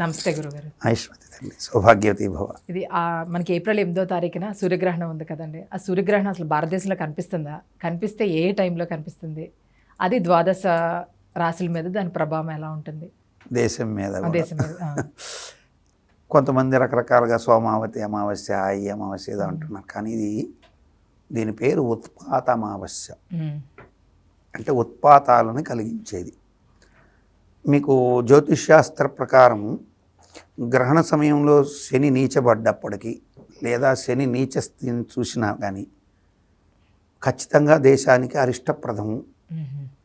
నమస్తే గురుగారు. తల్లి సౌభాగ్యవతి భవ. ఇది ఆ, మనకి ఏప్రిల్ ఎనిమిదో తారీఖున సూర్యగ్రహణం ఉంది కదండి. ఆ సూర్యగ్రహణం అసలు భారతదేశంలో కనిపిస్తుందా? కనిపిస్తే ఏ టైంలో కనిపిస్తుంది? అది ద్వాదశ రాశుల మీద దాని ప్రభావం ఎలా ఉంటుంది? దేశం మీద. దేశం మీద. కొంతమంది రకరకాలుగా సోమావతి అమావాస్య ఈ అమావాస్య ఏదో అంటున్నారు. కానీ ఇది దీని పేరు ఉత్పాత అమావాస్య అంటే ఉత్పాతాలను కలిగించేది. మీకు జ్యోతిష్శాస్త్ర ప్రకారం గ్రహణ సమయంలో శని నీచబడ్డప్పటికీ లేదా శని నీచ స్థితిని చూసినా కానీ ఖచ్చితంగా దేశానికి అరిష్టప్రదము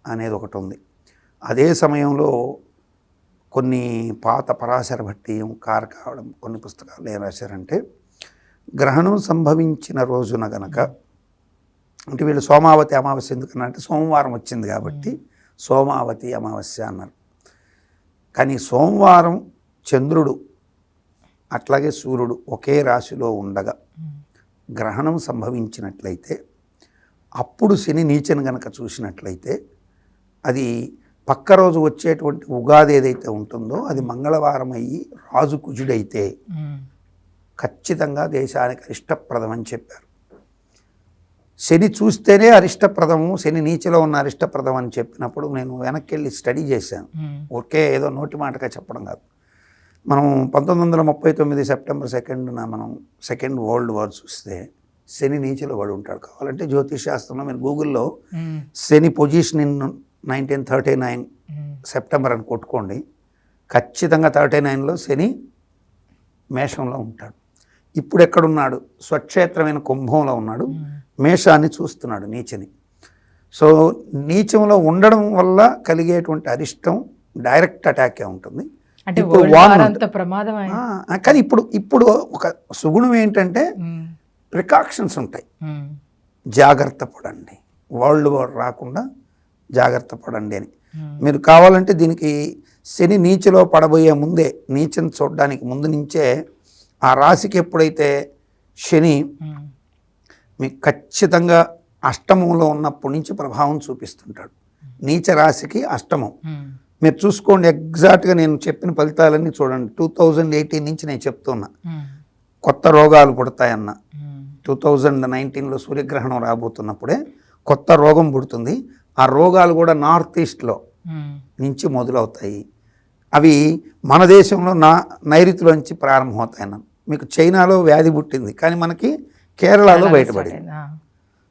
అనేది ఒకటి ఉంది అదే సమయంలో కొన్ని పాత పరాశర భట్టీయం కారకావడం కొన్ని పుస్తకాలు ఏం రాశారంటే గ్రహణం సంభవించిన రోజున గనక అంటే వీళ్ళు సోమావతి అమావాస్య ఎందుకన్నా అంటే సోమవారం వచ్చింది కాబట్టి సోమావతి అమావాస్య అన్నారు. కానీ సోమవారం చంద్రుడు అట్లాగే సూర్యుడు ఒకే రాశిలో ఉండగా గ్రహణం సంభవించినట్లయితే అప్పుడు శని నీచను గనక చూసినట్లయితే అది పక్క రోజు వచ్చేటువంటి ఉగాది ఏదైతే ఉంటుందో అది మంగళవారం అయ్యి రాజు కుజుడైతే ఖచ్చితంగా దేశానికి అరిష్టప్రదం అని చెప్పారు. శని చూస్తేనే అరిష్టప్రదము శని నీచలో ఉన్న అరిష్టప్రదం అని చెప్పినప్పుడు నేను వెనక్కి వెళ్ళి స్టడీ చేశాను. ఒకే ఏదో నోటి మాటగా చెప్పడం కాదు. మనం పంతొమ్మిది వందల ముప్పై తొమ్మిది సెప్టెంబర్ సెకండ్న మనం సెకండ్ వరల్డ్ వార్ చూస్తే శని నీచలో పడి ఉంటాడు కావాలంటే జ్యోతిష్ శాస్త్రంలో మీరు గూగుల్లో శని position in nineteen thirty nine September అని కొట్టుకోండి. ఖచ్చితంగా థర్టీ నైన్లో శని మేషంలో ఉంటాడు. ఇప్పుడు ఎక్కడున్నాడు? స్వక్షేత్రమైన కుంభంలో ఉన్నాడు. మేషాన్ని చూస్తున్నాడు నీచని. సో నీచంలో ఉండడం వల్ల కలిగేటువంటి అరిష్టం డైరెక్ట్ అటాకే ఉంటుంది. అంటే ప్రమాదం కానీ ఇప్పుడు ఇప్పుడు ఒక సుగుణం ఏంటంటే ప్రికాషన్స్ ఉంటాయి. జాగ్రత్త పడండి. వరల్డ్ వార్ రాకుండా జాగ్రత్త పడండి అని. మీరు కావాలంటే దీనికి శని నీచలో పడబోయే ముందే నీచని చూడడానికి ముందు నుంచే ఆ రాశికి ఎప్పుడైతే శని మీకు ఖచ్చితంగా అష్టమంలో ఉన్నప్పటి నుంచి ప్రభావం చూపిస్తుంటాడు. నీచ రాశికి అష్టమం. మీరు చూసుకోండి ఎగ్జాక్ట్గా నేను చెప్పిన ఫలితాలన్నీ చూడండి. టూ థౌజండ్ ఎయిటీన్ నుంచి నేను చెప్తున్నా. కొత్త రోగాలు పుడతాయన్న. టూ థౌజండ్ నైన్టీన్లో సూర్యగ్రహణం రాబోతున్నప్పుడే కొత్త రోగం పుడుతుంది. ఆ రోగాలు కూడా నార్త్ ఈస్ట్లో నుంచి మొదలవుతాయి. అవి మన దేశంలో నా నైరుతిలోంచి ప్రారంభమవుతాయి అన్న మీకు చైనాలో వ్యాధి పుట్టింది. కానీ మనకి కేరళలో బయటపడింది.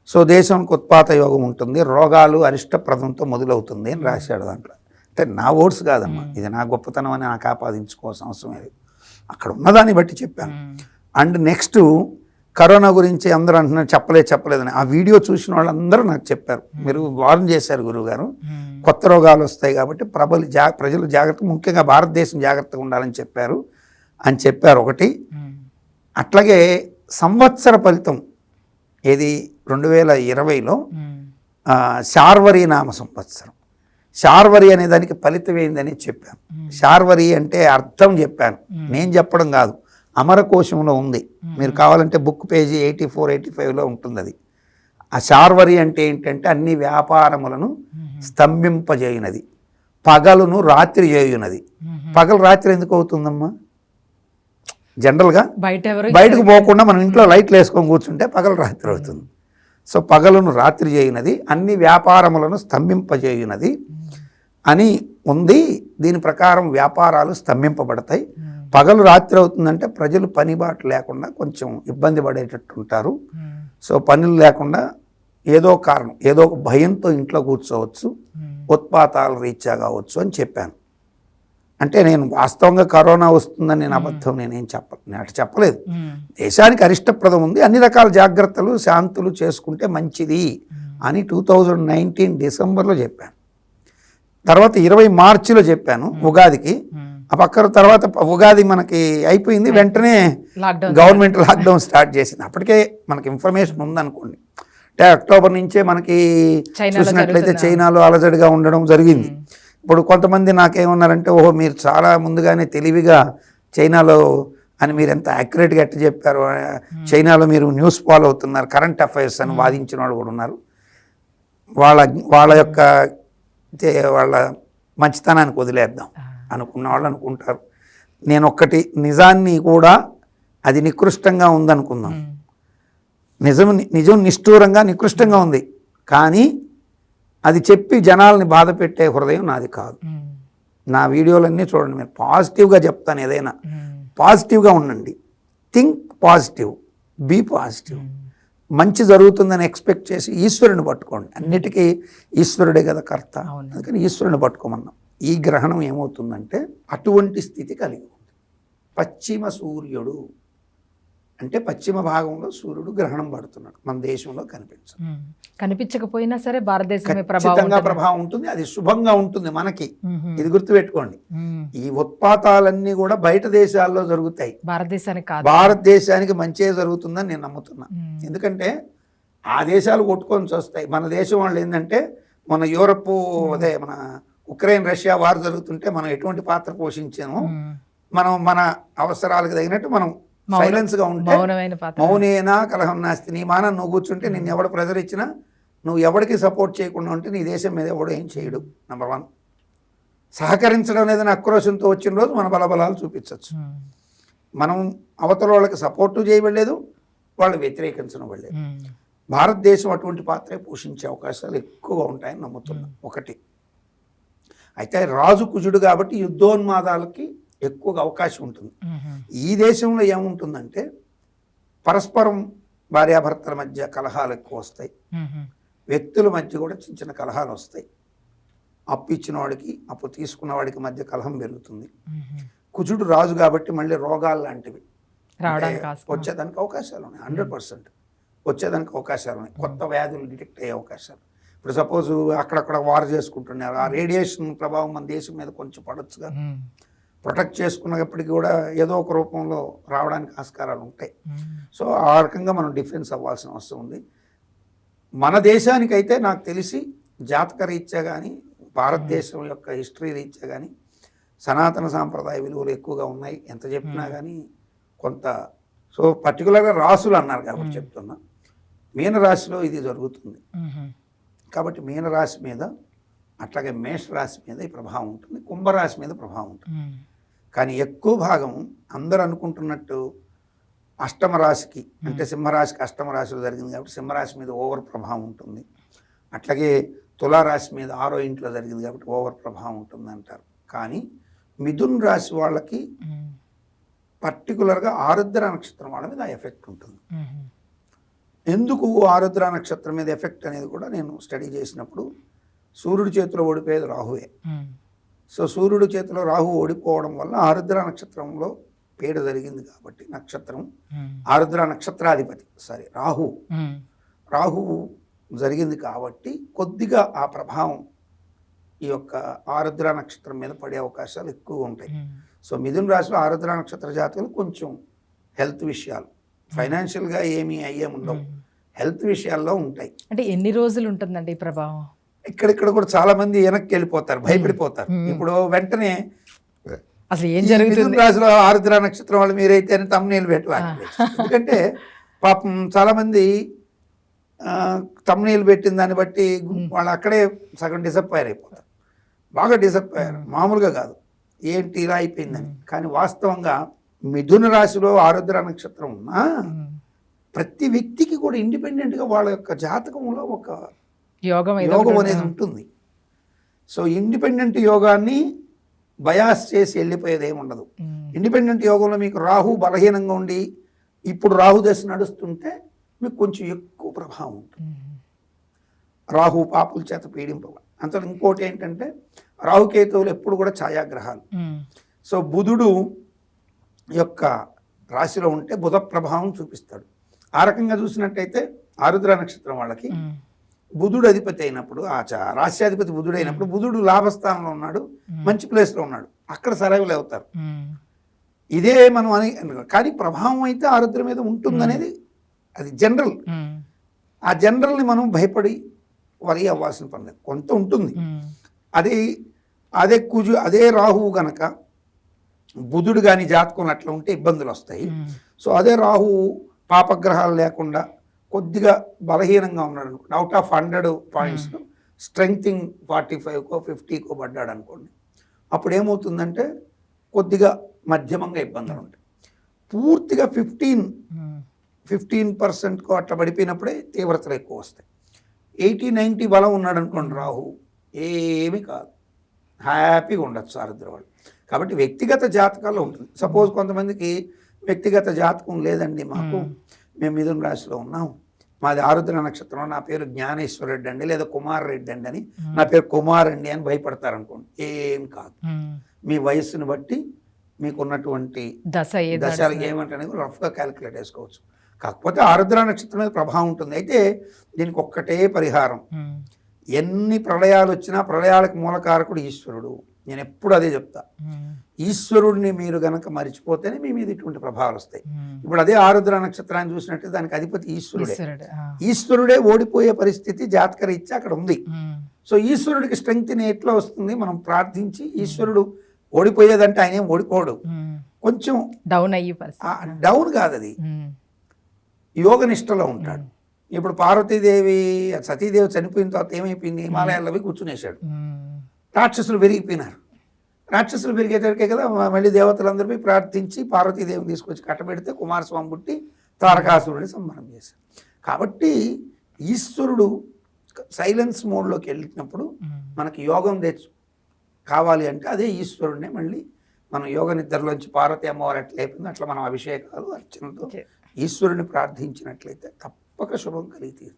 సో దేశానికి ఉత్పాత యోగం ఉంటుంది. రోగాలు అరిష్టప్రదంతో మొదలవుతుంది అని రాశాడు దాంట్లో. అంటే నా ఓట్స్ కాదమ్మా. ఇది నా గొప్పతనం అని నాకు ఆపాదించుకోవాల్సిన అవసరం లేదు. అక్కడ ఉన్నదాన్ని బట్టి చెప్పాను. అండ్ నెక్స్ట్ కరోనా గురించి అందరూ అంటున్నారు చెప్పలేదు చెప్పలేదని ఆ వీడియో చూసిన వాళ్ళందరూ నాకు చెప్పారు. మీరు వార్న్ చేశారు గురువుగారు. కొత్త రోగాలు వస్తాయి కాబట్టి ప్రబలి జా ప్రజలు జాగ్రత్త ముఖ్యంగా భారతదేశం జాగ్రత్తగా ఉండాలని చెప్పారు. అని చెప్పారు ఒకటి. అట్లాగే సంవత్సర ఫలితం ఏది? రెండు వేల ఇరవైలో శార్వరి నామ సంవత్సరం. శార్వరి అనే దానికి ఫలితం ఏందని చెప్పాను. శార్వరి అంటే అర్థం చెప్పాను. నేను చెప్పడం కాదు. అమరకోశంలో ఉంది. మీరు కావాలంటే book page eighty four eighty ఫైవ్లో ఉంటుంది అది ఆ శార్వరి అంటే ఏంటంటే అన్ని వ్యాపారములను స్తంభింపజేయునది. పగలును రాత్రి చేయునది. పగలు రాత్రి ఎందుకు అవుతుందమ్మా? జనరల్గా బయట బయటకు పోకుండా మనం ఇంట్లో లైట్లు వేసుకొని కూర్చుంటే పగలు రాత్రి అవుతుంది. సో పగలును రాత్రి చేయునది అన్ని వ్యాపారములను స్తంభింపజేయునది అని ఉంది. దీని ప్రకారం వ్యాపారాలు స్తంభింపబడతాయి. పగలు రాత్రి అవుతుందంటే ప్రజలు పని బాట లేకుండా కొంచెం ఇబ్బంది పడేటట్టు ఉంటారు సో పనులు లేకుండా ఏదో కారణం ఏదో ఒక భయంతో ఇంట్లో కూర్చోవచ్చు ఉత్పాతాలు రీత్యా కావచ్చు అని చెప్పాను. అంటే నేను వాస్తవంగా కరోనా వస్తుందని నేను అబద్ధం నేనేం చెప్ప నేను అటు చెప్పలేదు దేశానికి అరిష్టప్రదం ఉంది. అన్ని రకాల జాగ్రత్తలు శాంతులు చేసుకుంటే మంచిది అని టూ థౌజండ్ నైన్టీన్ డిసెంబర్లో చెప్పాను. తర్వాత ఇరవై మార్చిలో చెప్పాను ఉగాదికి. ఆ పక్కన తర్వాత ఉగాది మనకి అయిపోయింది. వెంటనే గవర్నమెంట్ లాక్డౌన్ స్టార్ట్ చేసింది. అప్పటికే మనకి ఇన్ఫర్మేషన్ ఉందనుకోండి. అంటే అక్టోబర్ నుంచే మనకి చూసినట్లయితే చైనాలో అలజడిగా ఉండడం జరిగింది. ఇప్పుడు కొంతమంది నాకేమన్నారంటే ఓహో మీరు చాలా ముందుగానే తెలివిగా చైనాలో అని మీరు ఎంత యాక్యురేట్గా ఎట్ట చెప్పారు? చైనాలో మీరు న్యూస్ ఫాలో అవుతున్నారు. కరెంట్ అఫైర్స్ అని వాదించిన వాళ్ళు కూడా ఉన్నారు. వాళ్ళ వాళ్ళ యొక్క వాళ్ళ మంచితనానికి వదిలేద్దాం అనుకున్న వాళ్ళు అనుకుంటారు. నేను ఒక్కటి నిజాన్ని కూడా అది నికృష్టంగా ఉందనుకుందాం. నిజం నిజం నిష్ఠూరంగా నికృష్టంగా ఉంది. కానీ అది చెప్పి జనాల్ని బాధ పెట్టే హృదయం నాది కాదు. నా వీడియోలన్నీ చూడండి మీరు పాజిటివ్గా చెప్తాను ఏదైనా. పాజిటివ్గా ఉండండి. Think positive be positive. మంచి జరుగుతుందని ఎక్స్పెక్ట్ చేసి ఈశ్వరుని పట్టుకోండి. అన్నిటికీ ఈశ్వరుడే కదా కర్త. అందుకని ఈశ్వరుని పట్టుకోమన్నాం. ఈ గ్రహణం ఏమవుతుందంటే అటువంటి స్థితి కలిగి ఉంది. పశ్చిమ సూర్యుడు అంటే పశ్చిమ భాగంలో సూర్యుడు గ్రహణం పడుతున్నాడు మన దేశంలో కనిపించదు. కనిపించకపోయినా సరే భారతదేశమే ప్రభావం ఖచ్చితంగా ఉంటుంది. ప్రభావం ఉంటుంది అది శుభంగా ఉంటుంది మనకి. ఇది గుర్తుపెట్టుకోండి. ఈ ఉత్పాతాలన్నీ కూడా బయట దేశాల్లో జరుగుతాయి భారతదేశానికి కాదు భారతదేశానికి మంచే జరుగుతుందని నేను నమ్ముతున్నా. ఎందుకంటే ఆ దేశాలు కొట్టుకొని వస్తాయి మన దేశం వాళ్ళు ఏంటంటే మన యూరప్ అదే మన ఉక్రెయిన్ రష్యా వార్ జరుగుతుంటే మనం ఎటువంటి పాత్ర పోషించామో. మనం మన అవసరాలకు తగినట్టు మౌన- సైలెన్స్గా ఉంటే మౌనేనా కలహం నాస్తి. నీ మానం నువ్వు కూర్చుంటే నిన్ను ఎవడు ప్రెజర్ ఇచ్చినా నువ్వు ఎవరికి సపోర్ట్ చేయకుండా ఉంటే నీ దేశం మీద ఎవడు ఏం చేయడు. నెంబర్ వన్ సహకరించడం అనేది ఆక్రోశంతో వచ్చిన రోజు మన బలబలాలు చూపించవచ్చు ఉమ్. మనం అవతల వాళ్ళకి సపోర్టు చేయబడలేదు వాళ్ళు వ్యతిరేకించడం వెళ్ళలేదు ఉమ్. భారతదేశం అటువంటి పాత్రే పోషించే అవకాశాలు ఎక్కువగా ఉంటాయని నమ్ముతున్నాం. ఒకటి. అయితే రాజు కుజుడు కాబట్టి యుద్ధోన్మాదాలకి ఎక్కువగా అవకాశం ఉంటుంది. ఈ దేశంలో ఏముంటుందంటే పరస్పరం భార్యాభర్తల మధ్య కలహాలు ఎక్కువ వస్తాయి. వ్యక్తుల మధ్య కూడా చిన్న చిన్న కలహాలు వస్తాయి. అప్పు ఇచ్చిన వాడికి అప్పు తీసుకున్న వాడికి మధ్య కలహం పెరుగుతుంది. కుజుడు రాజు కాబట్టి మళ్ళీ రోగాలు లాంటివి. వచ్చేదానికి అవకాశాలు ఉన్నాయి. హండ్రెడ్ పర్సెంట్ వచ్చేదానికి అవకాశాలు ఉన్నాయి. కొత్త వ్యాధులు డిటెక్ట్ అయ్యే అవకాశాలు. ఇప్పుడు సపోజ్ అక్కడక్కడ వార్ చేసుకుంటున్నారు. ఆ రేడియేషన్ ప్రభావం మన దేశం మీద కొంచెం పడొచ్చుగా. ప్రొటెక్ట్ చేసుకున్నప్పటికీ కూడా ఏదో ఒక రూపంలో రావడానికి ఆస్కారాలు ఉంటాయి. సో ఆ రకంగా మనం డిఫెన్స్ అవ్వాల్సిన అవసరం ఉంది. మన దేశానికైతే నాకు తెలిసి జాతక రీత్యా కానీ భారతదేశం యొక్క హిస్టరీ రీత్యా కానీ సనాతన సాంప్రదాయ విలువలు ఎక్కువగా ఉన్నాయి. ఎంత చెప్పినా కానీ కొంత సో పర్టికులర్గా రాసులు అన్నారు కాబట్టి. చెప్తున్నా. మీనరాశిలో ఇది జరుగుతుంది. కాబట్టి మీనరాశి మీద అట్లాగే మేష రాశి మీద ఈ ప్రభావం ఉంటుంది. కుంభరాశి మీద ప్రభావం ఉంటుంది. కానీ ఎక్కువ భాగం అందరూ అనుకుంటున్నట్టు అష్టమ రాశికి అంటే సింహరాశికి అష్టమ రాశిలో జరిగింది కాబట్టి సింహరాశి మీద ఓవర్ ప్రభావం ఉంటుంది అట్లాగే తులారాశి మీద ఆరో ఇంట్లో జరిగింది కాబట్టి ఓవర్ ప్రభావం ఉంటుంది అంటారు కానీ మిథున్ రాశి వాళ్ళకి. పర్టికులర్గా ఆరుద్ర నక్షత్రం వాళ్ళ మీద ఎఫెక్ట్ ఉంటుంది. ఎందుకు ఆరుద్ర నక్షత్రం మీద ఎఫెక్ట్ అనేది కూడా నేను స్టడీ చేసినప్పుడు సూర్యుడి చేతిలో ఓడిపోయేది రాహువే. సో సూర్యుడి చేతిలో రాహు ఓడిపోవడం వల్ల ఆరుద్ర నక్షత్రంలో పీడ జరిగింది కాబట్టి నక్షత్రం. ఆరుద్ర నక్షత్రాధిపతి సారీ రాహు ఉమ్. రాహు జరిగింది కాబట్టి కొద్దిగా ఆ ప్రభావం ఈ యొక్క ఆరుద్ర నక్షత్రం మీద పడే అవకాశాలు ఎక్కువగా ఉంటాయి. సో మిథున రాశిలో ఆరుద్ర నక్షత్ర జాతకులు కొంచెం హెల్త్ విషయాలు ఫైనాన్షియల్గా ఏమీ అయ్యే ఉండవు. హెల్త్ విషయాల్లో ఉంటాయి అంటే ఎన్ని రోజులు ఉంటుందండి ఈ ప్రభావం ఇక్కడిక్కడ కూడా చాలా మంది వెనక్కి వెళ్ళిపోతారు భయపడిపోతారు. ఇప్పుడు వెంటనే అసలు ఏం జరుగుతుంది? రాశిలో ఆరుద్ర నక్షత్రం వాళ్ళు మీరైతే అని తమ్నేలు పెట్టాలి ఎందుకంటే పాపం చాలా మంది తమ్నేలు పెట్టిన దాన్ని బట్టి వాళ్ళు అక్కడే సగం డిసప్పాయర్ అయిపోతారు. బాగా డిసప్పాయర్ మామూలుగా కాదు. ఏంటి ఇలా అయిపోయిందని. కానీ వాస్తవంగా మిథున రాశిలో ఆరుద్ర నక్షత్రం ఉన్నా. ప్రతి వ్యక్తికి కూడా ఇండిపెండెంట్గా వాళ్ళ యొక్క జాతకంలో ఒక యోగం అనేది ఉంటుంది సో ఇండిపెండెంట్ యోగాన్ని బయాస్ చేసి వెళ్ళిపోయేది ఏమి ఉండదు. ఇండిపెండెంట్ యోగంలో మీకు రాహు బలహీనంగా ఉండి ఇప్పుడు రాహు దశ నడుస్తుంటే మీకు కొంచెం ఎక్కువ ప్రభావం ఉంటుంది. రాహు పాపుల చేత పీడింపవ అంత ఇంకోటి ఏంటంటే రాహుకేతువులు ఎప్పుడు కూడా ఛాయాగ్రహాలు. సో బుధుడు యొక్క రాశిలో ఉంటే బుధ ప్రభావం చూపిస్తాడు ఆ రకంగా చూసినట్టయితే ఆరుద్ర నక్షత్రం వాళ్ళకి. బుధుడు అధిపతి అయినప్పుడు ఆ చ- రాశ్యాధిపతి బుధుడు అయినప్పుడు బుధుడు లాభస్థానంలో ఉన్నాడు. మంచి ప్లేస్లో ఉన్నాడు అక్కడ సరైవలు అవుతారు. ఇదే మనం అని కానీ ప్రభావం అయితే ఆరుద్ర మీద ఉంటుందనేది అది జనరల్. ఆ జనరల్ని మనం భయపడి వరి అవ్వాల్సిన పని లేదు కొంత ఉంటుంది. అది అదే కుజు అదే రాహువు గనక బుధుడు కానీ జాతకం అట్లా ఉంటే ఇబ్బందులు వస్తాయి. సో అదే రాహువు పాపగ్రహాలు లేకుండా కొద్దిగా బలహీనంగా ఉన్నాడు అనుకోండి out of hundred points strengthening forty ఫైవ్కో ఫిఫ్టీకో పడ్డాడు అనుకోండి అప్పుడు ఏమవుతుందంటే కొద్దిగా మధ్యమంగా ఇబ్బందులు ఉంటాయి. పూర్తిగా ఫిఫ్టీన్ ఫిఫ్టీన్ పర్సెంట్కు అట్లా పడిపోయినప్పుడే తీవ్రతలు ఎక్కువ వస్తాయి. ఎయిటీ నైంటీ బలం ఉన్నాడు అనుకోండి రాహు ఏమీ కాదు. హ్యాపీగా ఉండొచ్చు సారథి వాళ్ళు కాబట్టి వ్యక్తిగత జాతకాల్లో ఉంటుంది. సపోజ్ కొంతమందికి వ్యక్తిగత జాతకం లేదండి మాకు. మ్మ్. మిథున రాశిలో ఉన్నాం. మాది ఆరుద్ర నక్షత్రం నా పేరు జ్ఞానేశ్వర రెడ్డి అండి లేదా కుమార్ రెడ్డి అండి అని నా పేరు కుమార్ అండి అని భయపడతారు అనుకోండి ఏం కాదు. మీ వయస్సును బట్టి మీకున్నటువంటి దశ దశలు ఏమంటే రఫ్గా క్యాలిక్యులేట్ చేసుకోవచ్చు. కాకపోతే ఆరుద్ర నక్షత్రం మీద ప్రభావం ఉంటుంది. అయితే దీనికి ఒక్కటే పరిహారం. ఎన్ని ప్రళయాలు వచ్చినా ప్రళయాలకు మూలకారకుడు ఈశ్వరుడు. నేను ఎప్పుడు అదే చెప్తా. ఈశ్వరుడిని మీరు గనక మరిచిపోతేనే మీ మీద ఇటువంటి ప్రభావాలు వస్తాయి. ఇప్పుడు అదే ఆరుద్ర నక్షత్రాన్ని చూసినట్టు దానికి అధిపతి ఈశ్వరుడే. ఈశ్వరుడు, ఓడిపోయే పరిస్థితి జాతకరీత్యా అక్కడ ఉంది. సో ఈశ్వరుడికి స్ట్రెంగ్త్ ఎట్లా వస్తుంది మనం ప్రార్థించి ఈశ్వరుడు ఓడిపోయేదంటే ఆయన ఏం ఓడిపోడు. కొంచెం డౌన్ అయ్యే డౌన్ కాదు అది యోగ నిష్టలో ఉంటాడు ఇప్పుడు పార్వతీదేవి సతీదేవి చనిపోయిన తర్వాత ఏమైపోయింది? హిమాలయాల్లో కూర్చునేశాడు. రాక్షసులు పెరిగిపోయినారు రాక్షసులు పెరిగేటరికే కదా మళ్ళీ దేవతలందరూ పోయి ప్రార్థించి పార్వతీదేవిని తీసుకొచ్చి కట్టబెడితే కుమారస్వామి పుట్టి తారకాసురుడిని సంహారం చేశారు కాబట్టి ఈశ్వరుడు సైలెన్స్ మోడ్లోకి వెళ్ళినప్పుడు. మనకి యోగం తెచ్చు కావాలి అంటే అదే ఈశ్వరుడినే మళ్ళీ మనం యోగ నిద్రలోంచి పార్వతి అమ్మవారు ఎట్లా అయిపోయిందో అట్లా మనం అభిషేకాలు అర్చనతో. ఈశ్వరుని ప్రార్థించినట్లయితే తప్పక శుభం కలిగి